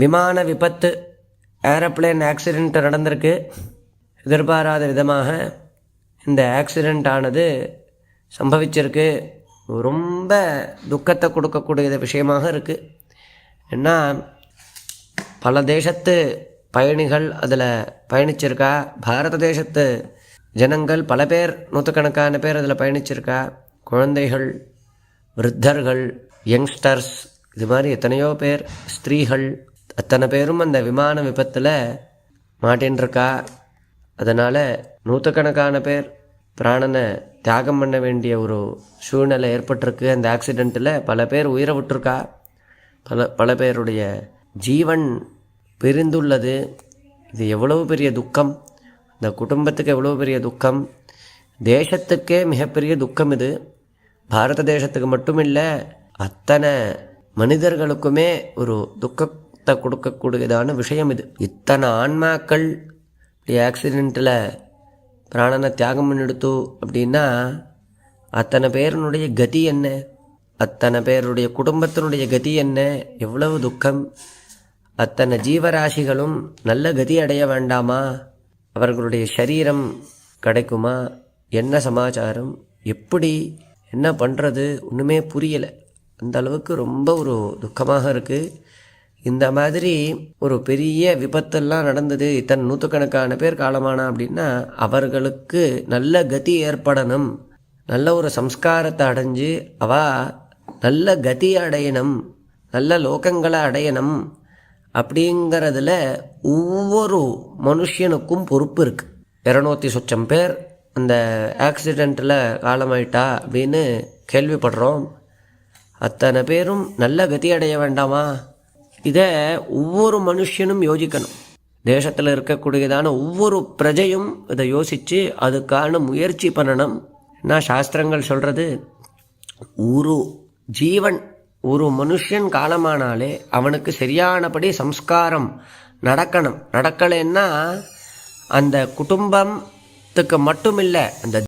விமான விபத்து aeroplane accident நடந்திருக்கு. எதிர்பாராத விதமாக இந்த ஆக்சிடெண்ட் ஆனது சம்பவிச்சிருக்கு. ரொம்ப துக்கத்தை கொடுக்கக்கூடிய விஷயமாக இருக்குது ஏன்னா பல தேசத்து பயணிகள் அதில் பயணிச்சிருக்கா. பாரத தேசத்து ஜனங்கள் பல பேர் நூற்றுக்கணக்கான பேர் அதில் பயணிச்சிருக்கா. குழந்தைகள் விருத்தர்கள் யங்ஸ்டர்ஸ் இது மாதிரி எத்தனையோ பேர் ஸ்திரீகள் அத்தனை பேரும் அந்த விமான விபத்தில் மாட்டின்ருக்கா அதனால் நூற்றுக்கணக்கான பேர் பிராணனை தியாகம் பண்ண வேண்டிய ஒரு சூழ்நிலை ஏற்பட்டிருக்கு. அந்த ஆக்சிடெண்ட்டில் பல பேர் உயிரை விட்டுருக்கா? பல பல பேருடைய ஜீவன் பிரிந்துள்ளது. இது எவ்வளவு பெரிய துக்கம்? இந்த குடும்பத்துக்கு எவ்வளோ பெரிய துக்கம்? தேசத்துக்கே மிகப்பெரிய துக்கம் இது. பாரத தேசத்துக்கு மட்டும் இல்லை அத்தனை மனிதர்களுக்குமே ஒரு துக்கத்தை கொடுக்கக்கூடியதான விஷயம் இது. இத்தனை ஆன்மாக்கள் இப்படி ஆக்சிடெண்ட்டில் பிராணனை தியாகம் பண்ணிடுத்து அப்படின்னா அத்தனை பேருனுடைய கதி என்ன? அத்தனை பேருடைய குடும்பத்தினுடைய கதி என்ன? எவ்வளவு துக்கம்? அத்தனை ஜீவராசிகளும் நல்ல கதி அடைய வேண்டாமா? அவர்களுடைய சரீரம் கிடைக்குமா? என்ன சமாச்சாரம்? எப்படி? என்ன பண்ணுறது ஒன்றுமே புரியலை. அந்த அளவுக்கு ரொம்ப ஒரு துக்கமாக இருக்குது இந்த மாதிரி ஒரு பெரிய விபத்தெல்லாம் நடந்தது இத்தனை நூற்றுக்கணக்கான பேர் காலமானா அப்படின்னா அவர்களுக்கு நல்ல கதி ஏற்படணும். நல்ல ஒரு சம்ஸ்காரத்தை அடைஞ்சு அவ நல்ல கதி அடையணும். நல்ல லோகங்களை அடையணும் அப்படிங்கிறதுல ஒவ்வொரு மனுஷனுக்கும் பொறுப்பு இருக்குது இரநூத்தி சொச்சம் பேர் அந்த ஆக்சிடெண்ட்டில் காலமாயிட்டா அப்படின்னு கேள்விப்படுறோம். அத்தனை பேரும் நல்ல கதி அடைய வேண்டாமா? இதை ஒவ்வொரு மனுஷனும் யோசிக்கணும். தேசத்தில் இருக்கக்கூடியதான ஒவ்வொரு பிரஜையும் இதை யோசித்து அதுக்கான முயற்சி பண்ணணும். என்ன சாஸ்திரங்கள் சொல்கிறது ஒரு ஜீவன் ஒரு மனுஷன் காலமானாலே அவனுக்கு சரியானபடி சம்ஸ்காரம் நடக்கணும். நடக்கலைன்னா அந்த குடும்பத்துக்கு மட்டும் இல்லை அந்த